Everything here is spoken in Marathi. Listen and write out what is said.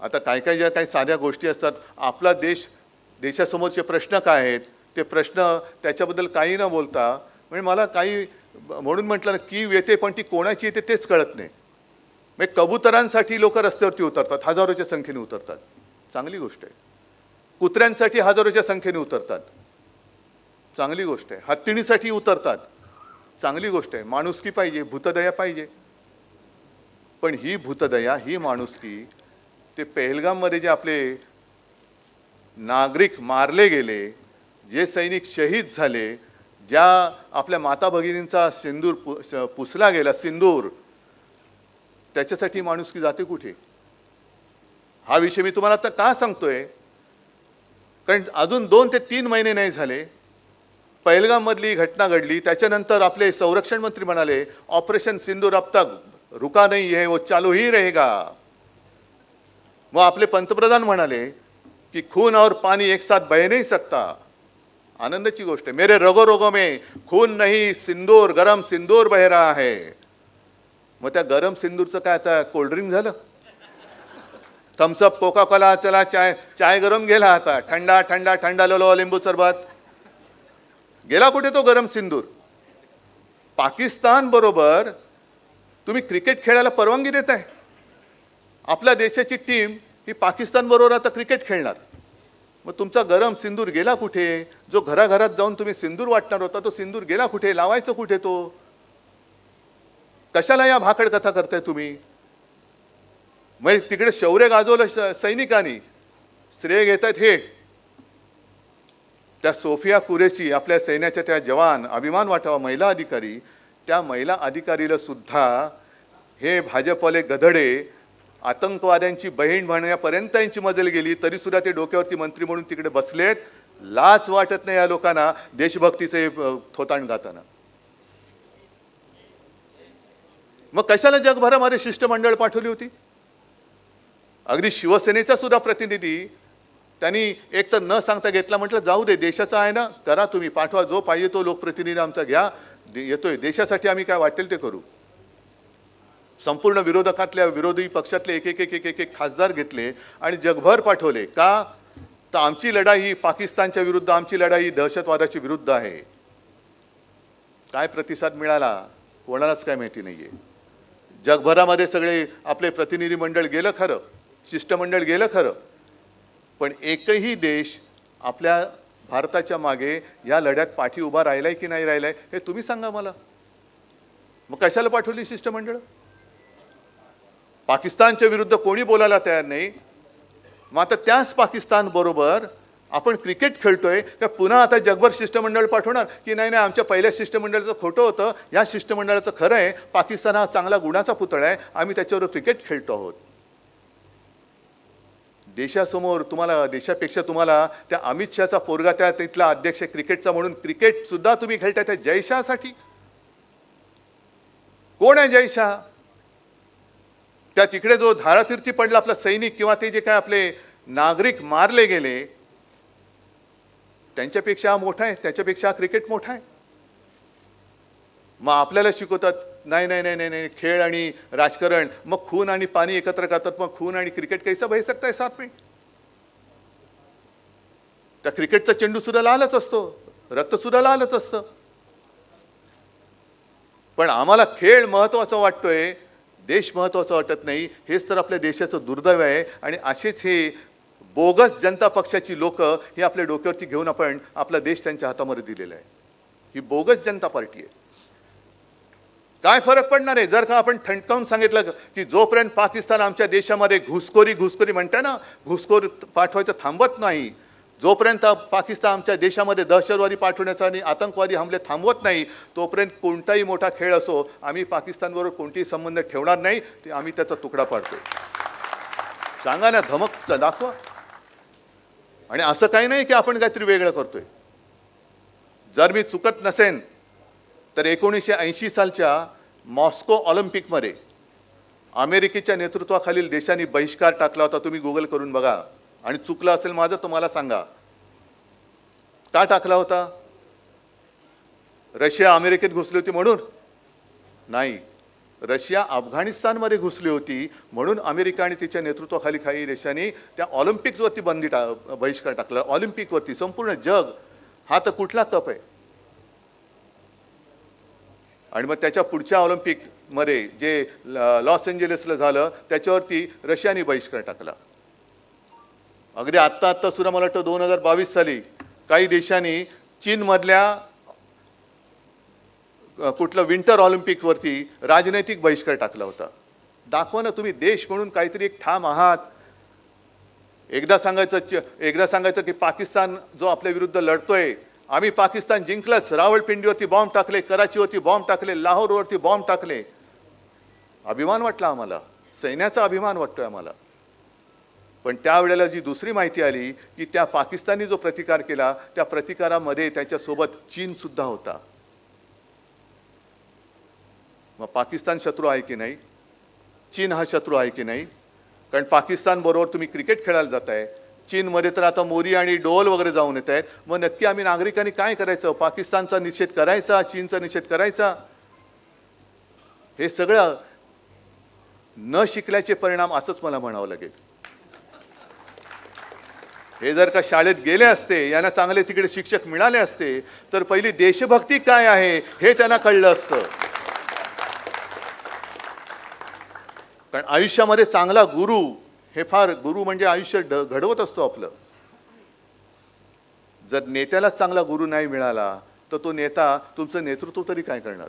आता काय काय ज्या काही साध्या गोष्टी असतात आपला देश देशासमोरचे प्रश्न काय आहेत ते प्रश्न त्याच्याबद्दल काही न बोलता म्हणजे मला काही म्हणून म्हटलं ना की येते पण ती कोणाची येते तेच कळत नाही. म्हणजे कबुतरांसाठी लोक रस्त्यावरती उतरतात हजारोच्या संख्येने उतरतात. चांगली गोष्ट आहे. कुत्र्यांसाठी हजारोच्या संख्येने उतरतात. चांगली गोष्ट आहे. हत्तीणीसाठी उतरतात. चांगली गोष्ट आहे. माणुसकी पाहिजे भूतदया पाहिजे. पण ही भूतदया ही माणुसकी ते पेहलगाममध्ये जे आपले नागरिक मारले गेले जे सैनिक शहीद झाले ज्या आपल्या माता भगिनींचा सिंदूर पु- पुसला गेला सिंदूर त्याच्यासाठी माणूस की जाते कुठे? हा विषय मी तुम्हाला आता का सांगतोय? कारण अजून दोन ते तीन महिने नाही झाले. पहिलगाममधली घटना घडली त्याच्यानंतर आपले संरक्षण मंत्री म्हणाले ऑपरेशन सिंदूर अब तक रुका नाही है वो चालू ही रहेगा. मग आपले पंतप्रधान म्हणाले की खून और पाणी एक साथ बह नाही सकता. आनंदाची गोष्ट आहे. मेरे रगो रगो में खून नहीं सिंदूर गरम सिंदूर बह रहा मग त्या गरम सिंदूरचं काय आता कोल्ड्रिंक झालं? थम्सअप कोका कोला चला चाय चाय गरम गेला आता. थंडा थंडा थंडा लोलो लिंबू सरबत. गेला कुठे तो गरम सिंदूर? पाकिस्तान बरोबर तुम्ही क्रिकेट खेळायला परवानगी देत आहे आपल्या देशाची टीम ही पाकिस्तानबरोबर आता क्रिकेट खेळणार. मग तुमचा गरम सिंदूर गेला कुठे? जो घराघरात जाऊन तुम्ही सिंदूर वाटणार होता तो सिंदूर गेला कुठे? लावायचं कुठे तो? कशाला या भाकड कथा करताय तुम्ही? म्हणजे तिकडे शौर्य गाजवलं सैनिकांनी. श्रेय घेत आहेत हे. त्या सोफिया कुरेशी आपल्या सैन्याच्या त्या जवान अभिमान वाटावा महिला अधिकारी. त्या महिला अधिकारीला सुद्धा हे भाजपवाले गधडे आतंकवाद्यांची बहीण म्हणण्यापर्यंत यांची मजल गेली तरी सुद्धा ते डोक्यावरती मंत्री म्हणून तिकडे बसलेत. लाच वाटत नाही या लोकांना देशभक्तीचे थोताण गाताना. मग कशाला जगभरामध्ये शिष्टमंडळ पाठवली होती? अगदी शिवसेनेचा सुद्धा प्रतिनिधी त्यांनी एक तर न सांगता घेतला म्हटलं जाऊ दे देशाचा आहे ना करा तुम्ही पाठवा जो पाहिजे तो लोकप्रतिनिधी आमचा घ्या. दे- येतोय देशासाठी आम्ही काय वाटेल ते करू. संपूर्ण विरोधकातल्या विरोधी पक्षातले एक एक एक एक एक खासदार घेतले आणि जगभर पाठवले. का? तर आमची लढाई ही पाकिस्तानच्या विरुद्ध आमची लढाई ही दहशतवादाच्या विरुद्ध आहे. काय प्रतिसाद मिळाला? कोणालाच काय माहिती नाहीये. जगभरामध्ये सगळे आपले प्रतिनिधी मंडळ गेलं खरं शिष्टमंडळ गेलं खरं. पण एकही देश आपल्या भारताच्या मागे या लढ्यात पाठी उभा राहिलाय की नाही राहिलाय हे तुम्ही सांगा मला. मग कशाला पाठवली शिष्टमंडळ? पाकिस्तानच्या विरुद्ध कोणी बोलायला तयार नाही. मग आता त्याच पाकिस्तान बरोबर आपण क्रिकेट खेळतोय का पुन्हा आता जगभर शिष्टमंडळ पाठवणार? की नाही नाही आमच्या पहिल्या शिष्टमंडळाचं खोटं होतं. या शिष्टमंडळाचं खरं आहे पाकिस्तान हा चांगला गुणाचा पुतळा आहे आम्ही त्याच्यावर क्रिकेट खेळतो आहोत. देशासमोर तुम्हाला देशापेक्षा तुम्हाला त्या अमित शहाचा पोरगा त्या तिथला अध्यक्ष क्रिकेटचा म्हणून क्रिकेट सुद्धा तुम्ही खेळताय त्या जयशासाठी कोण आहे जयशाह त्या तिकडे जो धारातीर्थी पडला आपला सैनिक किंवा ते जे काय आपले नागरिक मारले गेले त्यांच्यापेक्षा हा मोठा आहे त्याच्यापेक्षा हा क्रिकेट मोठा आहे. मग आपल्याला शिकवतात नाही नाही नाही नाही नाही खेळ आणि राजकारण मग खून आणि पाणी एकत्र करतात मग खून आणि क्रिकेट कैसा बह सकता है साथ में? त्या क्रिकेटचा चेंडू सुद्धा लालच असतो रक्त सुद्धा लालच असतं. पण आम्हाला खेळ महत्त्वाचा वाटतोय देश महत्त्वाचा वाटत नाही हेच तर आपल्या देशाचं दुर्दैव आहे. आणि असेच हे बोगस जनता पक्षाची लोक हे आपल्या डोक्यावरती घेऊन आपण आपला देश त्यांच्या हातामध्ये दिलेला आहे. ही बोगस जनता पार्टी आहे. काय फरक पडणार आहे? जर का आपण ठणकावून सांगितलं की जोपर्यंत पाकिस्तान आमच्या देशामध्ये घुसखोरी घुसखोरी म्हणताय ना घुसखोरी पाठवायचं थांबत नाही जोपर्यंत पाकिस्तान आमच्या देशामध्ये दहशतवादी पाठवण्याचा आणि आतंकवादी हमले थांबवत नाही तोपर्यंत कोणताही मोठा खेळ असो आम्ही पाकिस्तानबरोबर कोणतेही संबंध ठेवणार नाही ते आम्ही त्याचा तुकडा पाडतो. सांगा ना धमक दाखवा. आणि असं काही नाही की आपण काहीतरी वेगळं करतोय. जर मी चुकत नसेन तर एकोणीसशे ऐंशी सालच्या मॉस्को ऑलिम्पिकमध्ये अमेरिकेच्या नेतृत्वाखालील देशांनी बहिष्कार टाकला होता तुम्ही गुगल करून बघा. आणि चुकलं असेल माझं तर मला सांगा. का टाकला होता? रशिया अमेरिकेत घुसली होती म्हणून? नाही. रशिया अफगाणिस्तानमध्ये घुसली होती म्हणून अमेरिका आणि तिच्या नेतृत्वाखाली काही देशांनी त्या ऑलिम्पिक्सवरती बंदी टा बहिष्कार टाकला. ऑलिम्पिकवरती संपूर्ण जग हा तर कुठला कप आहे? आणि मग त्याच्या पुढच्या ऑलिम्पिकमध्ये जे लॉस एंजेलिसला झालं त्याच्यावरती रशियाने बहिष्कार टाकला. अगदी आत्ता आत्ता सुद्धा मला वाटतं दोन हजार बावीस साली काही देशांनी चीनमधल्या कुठलं विंटर ऑलिम्पिकवरती राजनैतिक बहिष्कार टाकला होता. दाखवा ना तुम्ही देश म्हणून काहीतरी एक ठाम आहात. एकदा सांगायचं एकदा सांगायचं की पाकिस्तान जो आपल्या विरुद्ध लढतोय आम्ही पाकिस्तान जिंकलंच. रावळपिंडीवरती बॉम्ब टाकले कराचीवरती बॉम्ब टाकले लाहोरवरती बॉम्ब टाकले. अभिमान वाटला आम्हाला. सैन्याचा अभिमान वाटतोय आम्हाला. पण त्यावेळेला जी दुसरी माहिती आली की त्या पाकिस्तानी जो प्रतिकार केला त्या प्रतिकारामध्ये त्याच्यासोबत चीन सुद्धा होता. मग पाकिस्तान शत्रू आहे की नाही? चीन हा शत्रू आहे की नाही? कारण पाकिस्तान बरोबर तुम्ही क्रिकेट खेळायला जाताय. चीनमध्ये तर आता मोरी आणि डोल वगैरे जाऊन येत आहेत. मग नक्की आम्ही नागरिकांनी काय करायचं? पाकिस्तानचा निषेध करायचा? चीनचा निषेध करायचा? हे सगळं न शिकल्याचे परिणाम असंच मला म्हणावं लागेल. हे जर का शाळेत गेले असते यांना चांगले तिकडे शिक्षक मिळाले असते तर पहिली देशभक्ती काय आहे हे त्यांना कळलं असतं. कारण आयुष्यामध्ये चांगला गुरु हे फार गुरु म्हणजे आयुष्य घडवत असतो आपलं. जर नेत्याला चांगला गुरु नाही मिळाला तर तो नेता तुमचं नेतृत्व तरी काय करणार?